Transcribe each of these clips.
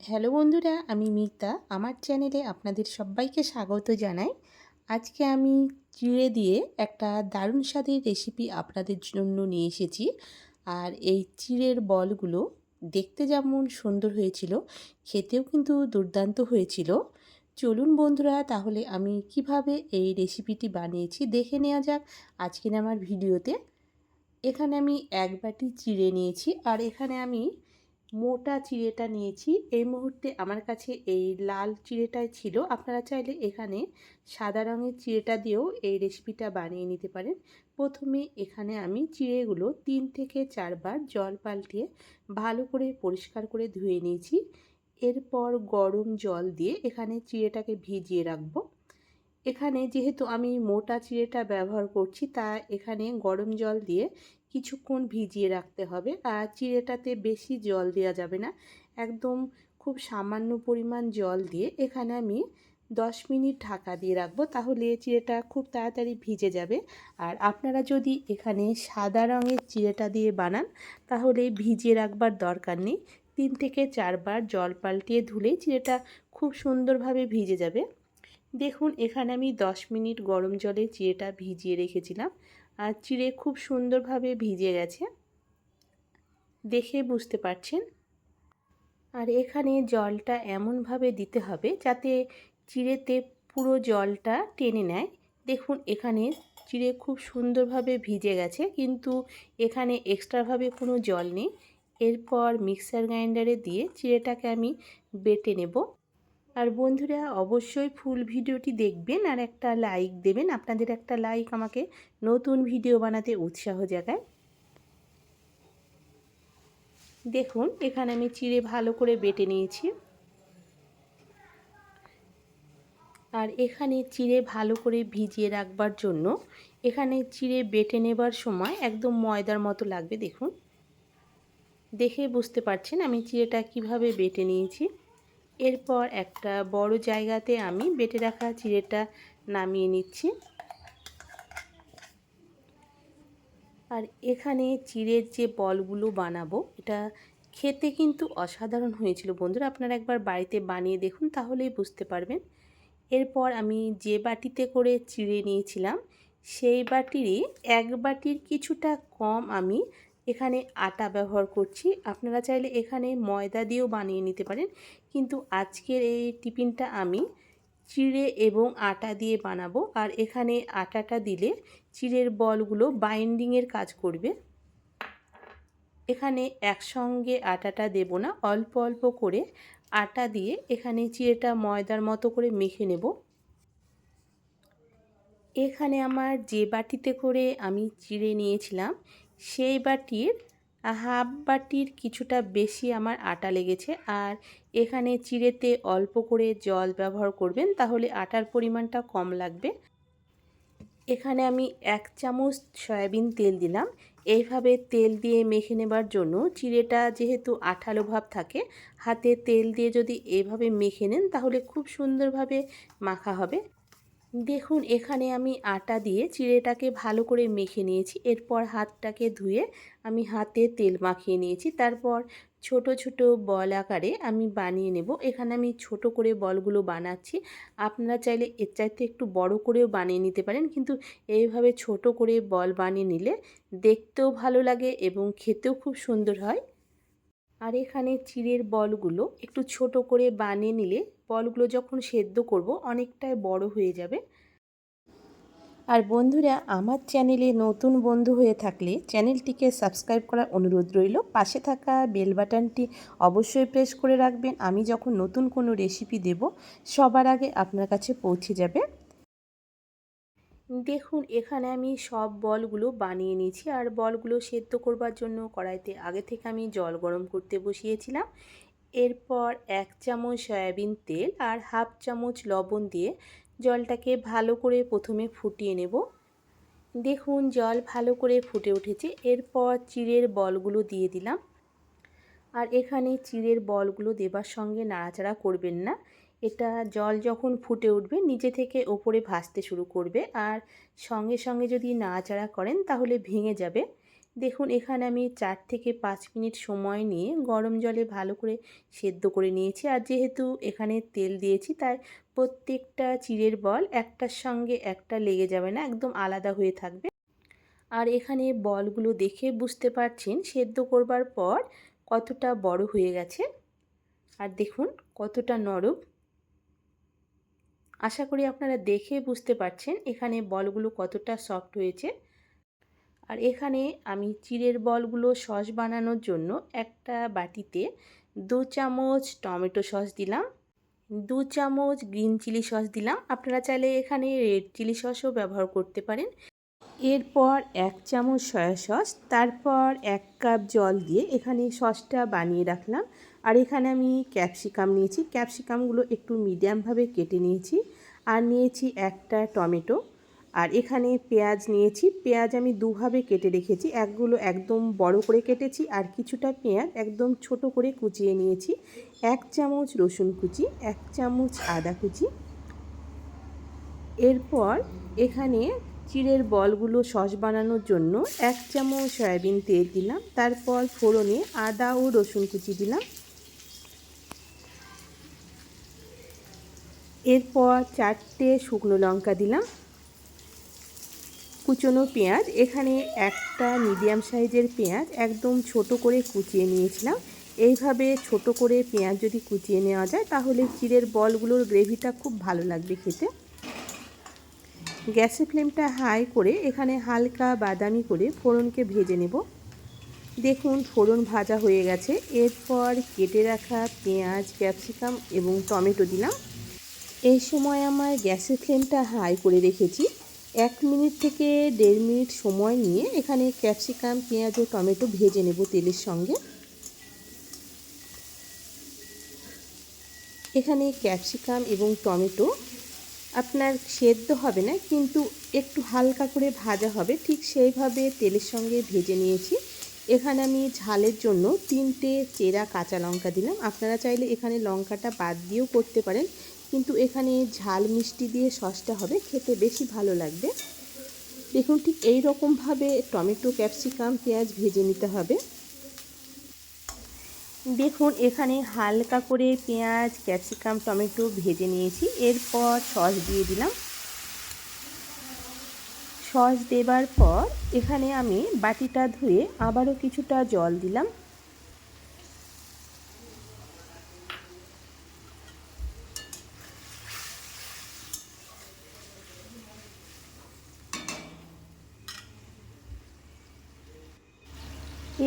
Hello বন্ধুরা, আমি মিতা। আমার চ্যানেলে আপনাদের সবাইকে স্বাগত জানাই। আজকে আমি চিড়ে দিয়ে একটা দারুণ স্বাদের রেসিপি আপনাদের জন্য নিয়ে এসেছি। আর এই চিড়ের বলগুলো দেখতে যেমন সুন্দর হয়েছিল, খেতেও কিন্তু দুর্দান্ত হয়েছিল। চলুন বন্ধুরা, তাহলে আমি কীভাবে এই রেসিপিটি বানিয়েছি দেখে নেওয়া যাক আজকের আমার ভিডিওতে। এখানে আমি এক বাটি চিড়ে নিয়েছি, আর এখানে আমি মোটা চিড়েটা নিয়েছি। এই মুহূর্তে আমার কাছে এই লাল চিড়েটাই ছিল। আপনারা চাইলে এখানে সাদা রঙের চিড়েটা দিয়েও এই রেসিপিটা বানিয়ে নিতে পারেন। প্রথমে এখানে আমি চিড়েগুলো তিন থেকে চারবার জল পাল্টিয়ে ভালো করে পরিষ্কার করে ধুয়ে নিয়েছি। এরপর গরম জল দিয়ে এখানে চিড়েটাকে ভিজিয়ে রাখব। এখানে যেহেতু আমি মোটা চিড়েটা ব্যবহার করছি, তা এখানে গরম জল দিয়ে কিছুক্ষণ ভিজিয়ে রাখতে হবে। আর চিড়েটাতে বেশি জল দেওয়া যাবে না। একদম খুব সামান্য পরিমাণ জল দিয়ে এখানে আমি দশ মিনিট ঢাকা দিয়ে রাখব। তাহলে চিড়েটা খুব তাড়াতাড়ি ভিজে যাবে। আর আপনারা যদি এখানে সাদা রঙের চিড়েটা দিয়ে বানান, তাহলে ভিজিয়ে রাখবার দরকার নেই। তিন থেকে চারবার জল পাল্টিয়ে ধুলেই চিড়েটা খুব সুন্দরভাবে ভিজে যাবে। দেখুন, এখানে আমি দশ মিনিট গরম জলে চিড়েটা ভিজিয়ে রেখেছিলাম। আর চিড়ে খুব সুন্দরভাবে ভিজে গেছে। দেখে বুঝতে পারছেন? আর এখানে জলটা এমনভাবে দিতে হবে যাতে চিড়েতে পুরো জলটা টেনে নেয়। দেখুন, এখানে চিড়ে খুব সুন্দরভাবে ভিজে গেছে, কিন্তু এখানে এক্সট্রাভাবে কোনো জল নেই। এরপর মিক্সার গ্রাইন্ডারে দিয়ে চিড়েটাকে আমি বেটে নেব। আর বন্ধুরা অবশ্যই ফুল ভিডিওটি দেখবেন আর একটা লাইক দেবেন। আপনাদের একটা লাইক আমাকে নতুন ভিডিও বানাতে উৎসাহ জাগায়। দেখুন, এখানে আমি চিড়ে ভালো করে বেটে নিয়েছি। আর এখানে চিড়ে ভালো করে ভিজিয়ে রাখবার জন্য এখানে চিড়ে বেটে নেবার সময় একদম ময়দার মতো লাগবে, দেখুন। দেখে বুঝতে পারছেন আমি চিড়েটা কীভাবে বেটে নিয়েছি। এরপর একটা বড় জায়গাতে আমি বেটে রাখা চিড়েটা নামিয়ে নিচ্ছি। আর এখানে চিড়ের যে বলগুলো বানাবো, এটা খেতে কিন্তু অসাধারণ হয়েছিল বন্ধুরা। আপনারা একবার বাড়িতে বানিয়ে দেখুন, তাহলেই বুঝতে পারবেন। এরপর আমি যে বাটিতে করে চিড়ে নিয়েছিলাম, সেই বাটিরই এক বাটির কিছুটা কম আমি এখানে আটা ব্যবহার করছি। আপনারা চাইলে এখানে ময়দা দিয়েও বানিয়ে নিতে পারেন। কিন্তু আজকের এই টিফিনটা আমি চিড়ে এবং আটা দিয়ে বানাবো। আর এখানে আটাটা দিলে চিড়ের বলগুলো বাইন্ডিংয়ের কাজ করবে। এখানে একসঙ্গে আটাটা দেব না, অল্প অল্প করে আটা দিয়ে এখানে চিড়েটা ময়দার মতো করে মেখে নেব। এখানে আমার যে বাটিতে করে আমি চিড়ে নিয়েছিলাম সেই বাটির, হাফ বাটির কিছুটা বেশি আমার আটা লেগেছে। আর এখানে চিড়েতে অল্প করে জল ব্যবহার করবেন, তাহলে আটার পরিমাণটা কম লাগবে। এখানে আমি এক চামচ সয়াবিন তেল দিলাম। এইভাবে তেল দিয়ে মেখে নেবার জন্য চিড়েটা যেহেতু আঠালো ভাব থাকে, হাতে তেল দিয়ে যদি এইভাবে মেখে নেন, তাহলে খুব সুন্দরভাবে মাখা হবে। দেখুন, এখানে আমি আটা দিয়ে চিড়েটাকে ভালো করে মেখে নিয়েছি। এরপর হাতটাকে ধুয়ে আমি হাতে তেল মাখিয়ে নিয়েছি। তারপর ছোট ছোট বল আকারে আমি বানিয়ে নেব। এখানে আমি ছোট করে বলগুলো বানাচ্ছি। আপনারা চাইলে এর চাইতে একটু বড় করেও বানিয়ে নিতে পারেন। কিন্তু এইভাবে ছোট করে বল বানিয়ে নিলে দেখতেও ভালো লাগে এবং খেতেও খুব সুন্দর হয়। আর এখানে চিড়ের বলগুলো একটু ছোট করে বানিয়ে নিলে বলগুলো যখন সেদ্ধ করব অনেকটাই বড় হয়ে যাবে। আর বন্ধুরা, আমার চ্যানেলে নতুন বন্ধু হয়ে থাকলে চ্যানেলটিকে সাবস্ক্রাইব করার অনুরোধ রইল। পাশে থাকা বেল বাটনটি অবশ্যই প্রেস করে রাখবেন। আমি যখন নতুন কোনো রেসিপি দেব, সবার আগে আপনার কাছে পৌঁছে যাবে। দেখুন, এখানে আমি সব বলগুলো বানিয়ে নিয়েছি। আর বলগুলো সেদ্ধ করবার জন্য কড়াইতে আগে থেকে আমি জল গরম করতে বসিয়েছিলাম। এরপর এক চামচ সয়াবিন তেল আর হাফ চামচ লবণ দিয়ে জলটাকে ভালো করে প্রথমে ফুটিয়ে নেব। দেখুন, জল ভালো করে ফুটে উঠেছে। এরপর চিড়ের বলগুলো দিয়ে দিলাম। আর এখানে চিড়ের বলগুলো দেবার সঙ্গে নাড়াচাড়া করবেন না। এটা জল যখন ফুটে উঠবে নিচে থেকে ওপরে ভাসতে শুরু করবে। আর সঙ্গে সঙ্গে যদি নাড়াচাড়া করেন, তাহলে ভেঙে যাবে। দেখুন, এখানে আমি চার থেকে পাঁচ মিনিট সময় নিয়ে গরম জলে ভালো করে সেদ্ধ করে নিয়েছি। আর যেহেতু এখানে তেল দিয়েছি, তাই প্রত্যেকটা চিড়ের বল একটার সঙ্গে একটা লেগে যাবে না, একদম আলাদা হয়ে থাকবে। আর এখানে বলগুলো দেখে বুঝতে পারছেন, সেদ্ধ করবার পর কতটা বড় হয়ে গেছে। আর দেখুন, কতটা নরম। আশা করি আপনারা দেখে বুঝতে পারছেন এখানে বলগুলো কতটা সফট হয়েছে। আর এখানে আমি চিড়ের বলগুলো সস বানানোর জন্য একটা বাটিতে দু চামচ টমেটো সস দিলাম, দু চামচ গ্রিন চিলি সস দিলাম। আপনারা চাইলে এখানে রেড চিলি সসও ব্যবহার করতে পারেন। এরপর এক চামচ সয়া সস, তারপর এক কাপ জল দিয়ে এখানে সসটা বানিয়ে রাখলাম। আর এখানে আমি ক্যাপসিকাম নিয়েছি। ক্যাপসিকামগুলো একটু মিডিয়ামভাবে কেটে নিয়েছি আর নিয়েছি একটা টমেটো। আর এখানে পেঁয়াজ নিয়েছি। পেঁয়াজ আমি দুভাবে কেটে রেখেছি। একগুলো একদম বড় করে কেটেছি আর কিছুটা পেঁয়াজ একদম ছোট করে কুচিয়ে নিয়েছি। এক চামচ রসুন কুচি, এক চামচ আদা কুচি। এরপর এখানে চিড়ের বলগুলো সস বানানোর জন্য এক চামচ সয়াবিন তেল দিলাম। তারপর ফোড়নে আদা ও রসুন কুচি দিলাম। এরপর চারটে শুকনো লঙ্কা দিলাম, কুচনো পেঁয়াজ, এখানে একটা মিডিয়াম সাইজের পেঁয়াজ একদম ছোট করে কুচিয়ে নিয়েছিলাম। এইভাবে ছোট করে পেঁয়াজ যদি কুচিয়ে নেওয়া যায়, তাহলে চিড়ের বলগুলোর গ্রেভিটা খুব ভালো লাগবে খেতে। গ্যাসের ফ্লেমটা হাই করে এখানে হালকা বাদামি করে ফোড়নকে ভেজে নেব। দেখুন, ফোড়ন ভাজা হয়ে গেছে। এরপর কেটে রাখা পেঁয়াজ, ক্যাপসিকাম এবং টমেটো দিলাম। এই সময় আমার গ্যাসের ফ্লেমটা হাই করে রেখেছি। এক মিনিট থেকে দেড় মিনিট সময় নিয়ে এখানে ক্যাপসিকাম, পেঁয়াজ ও টমেটো ভেজে নেব তেলের সঙ্গে। এখানে ক্যাপসিকাম এবং টমেটো আপনার সেদ্ধ হবে না, কিন্তু একটু হালকা করে ভাজা হবে। ঠিক সেইভাবে তেলের সঙ্গে ভেজে নিয়েছি। এখানে আমি ঝালের জন্য তিনটে চেরা কাঁচা লঙ্কা দিলাম। আপনারা চাইলে এখানে লঙ্কাটা বাদ দিয়েও করতে পারেন। কিন্তু এখানে ঝাল মিষ্টি দিয়ে সসটা হবে, খেতে বেশি ভালো লাগবে। দেখুন ঠিক এই রকমভাবে টমেটো, ক্যাপসিকাম, পেঁয়াজ ভেজে নিতে হবে। দেখুন এখানে হালকা করে পেঁয়াজ, ক্যাপসিকাম, টমেটো ভেজে নিয়েছি। এরপর সস দিয়ে দিলাম। সস দেবার পর এখানে আমি বাটিটা ধুয়ে আবারও কিছুটা জল দিলাম।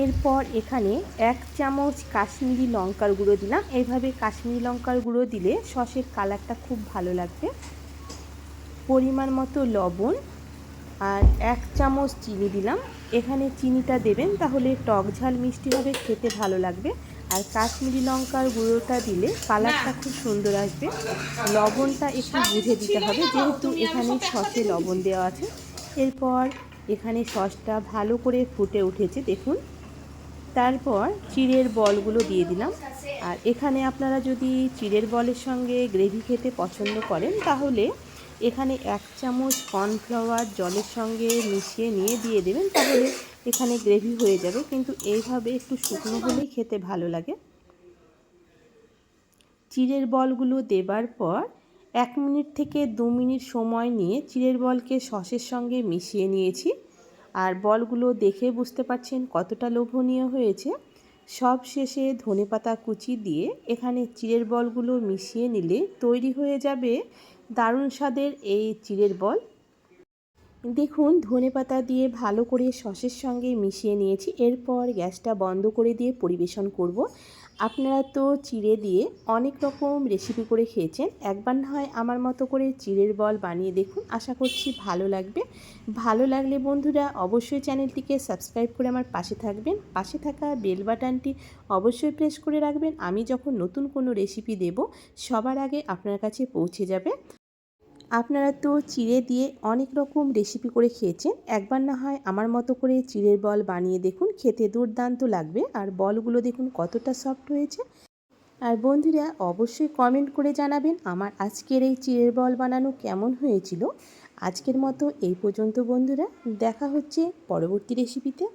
এরপর এখানে এক চামচ কাশ্মীরি লঙ্কার গুঁড়ো দিলাম। এইভাবে কাশ্মীরি লঙ্কার গুঁড়ো দিলে সসের কালারটা খুব ভালো লাগবে। পরিমাণ মতো লবণ আর এক চামচ চিনি দিলাম। এখানে চিনিটা দেবেন তাহলে টক ঝাল মিষ্টি হবে, খেতে ভালো লাগবে। আর কাশ্মীরি লঙ্কার গুঁড়োটা দিলে কালারটা খুব সুন্দর আসবে। লবণটা একটু বুঝে দিতে হবে, যেহেতু এখানে সসে লবণ দেওয়া আছে। এরপর এখানে সসটা ভালো করে ফুটে উঠেছে, দেখুন। তারপর চিড়ের বলগুলো দিয়ে দিলাম। আর এখানে আপনারা যদি চিড়ের বলের সঙ্গে গ্রেভি খেতে পছন্দ করেন, তাহলে এখানে এক চামচ কর্নফ্লাওয়ার জলের সঙ্গে মিশিয়ে নিয়ে দিয়ে দেবেন, তাহলে এখানে গ্রেভি হয়ে যাবে। কিন্তু এইভাবে একটু শুকনো হলেই খেতে ভালো লাগে। চিড়ের বলগুলো দেবার পর এক মিনিট থেকে দু মিনিট সময় নিয়ে চিড়ের বলকে সসের সঙ্গে মিশিয়ে নিয়েছি। আর বলগুলো দেখে বুঝতে পারছেন কতটা লোভনীয় হয়েছে। সব শেষে ধনেপাতা কুচি দিয়ে এখানে চিড়ের বলগুলো মিশিয়ে নিলে তৈরি হয়ে যাবে দারুণ স্বাদের এই চিড়ের বল। দেখুন, ধনে পাতা দিয়ে ভালো করে সসের সঙ্গে মিশিয়ে নিয়েছি। এরপর গ্যাসটা বন্ধ করে দিয়ে পরিবেশন করব। আপনারা তো চিড়ে দিয়ে অনেক রকম রেসিপি করে খেয়েছেন। একবার না হয় আমার মতো করে চিড়ের বল বানিয়ে দেখুন। আশা করছি ভালো লাগবে। ভালো লাগলে বন্ধুরা অবশ্যই চ্যানেলটিকে সাবস্ক্রাইব করে আমার পাশে থাকবেন। পাশে থাকা বেল বাটনটি অবশ্যই প্রেস করে রাখবেন। আমি যখন নতুন কোনো রেসিপি দেব, সবার আগে আপনার কাছে পৌঁছে যাবে। আপনারা তো চিড়ে দিয়ে অনেক রকম রেসিপি করে খেয়েছেন। একবার না হয় আমার মতো করে চিড়ের বল বানিয়ে দেখুন, খেতে দুর্দান্ত লাগবে। আর বলগুলো দেখুন কতটা সফট হয়েছে। আর বন্ধুরা, অবশ্যই কমেন্ট করে জানাবেন আমার আজকের এই চিড়ের বল বানানো কেমন হয়েছিল। আজকের মতো এই পর্যন্ত বন্ধুরা, দেখা হচ্ছে পরবর্তী রেসিপিতে